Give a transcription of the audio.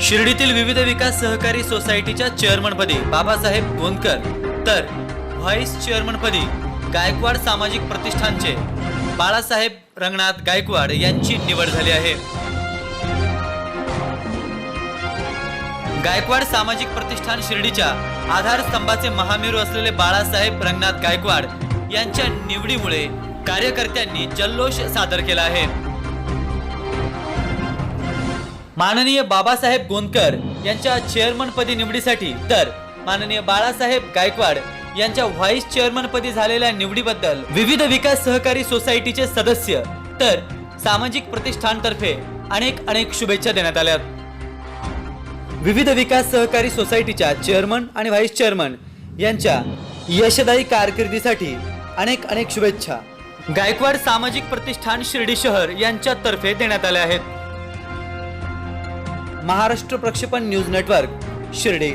शिर्डीतील विविध विकास सहकारी सोसायटीच्या चेअरमनपदी बाबासाहेब गोंदकर तर व्हाईस चेअरमनपदी गायकवाड सामाजिक प्रतिष्ठानचे बाळासाहेब रंगनाथ गायकवाड यांची निवड झाली आहे. गायकवाड सामाजिक प्रतिष्ठान शिर्डीच्या आधारस्तंभाचे महामेरू असलेले बाळासाहेब रंगनाथ गायकवाड यांच्या निवडीमुळे कार्यकर्त्यांनी जल्लोष सादर केला आहे. माननीय बाबासाहेब गोंदकर यांच्या चेअरमनपदी निवडीसाठी. तर माननीय बाळासाहेब गायकवाड यांच्या व्हाईस चेअरमनपदी झालेल्या निवडीबद्दल विविध विकास सहकारी सोसायटीचे सदस्य तर सामाजिक प्रतिष्ठानतर्फे अनेक अनेक शुभेच्छा देण्यात आल्या. विविध विकास सहकारी सोसायटीच्या चेअरमन आणि व्हाईस चेअरमन यांच्या यशदायी कारकिर्दीसाठी अनेक अनेक शुभेच्छा. गायकवाड सामाजिक प्रतिष्ठान शिर्डी शहर यांच्यातर्फे देण्यात आल्या आहेत. महाराष्ट्र प्रक्षेपण न्यूज नेटवर्क शिर्डी.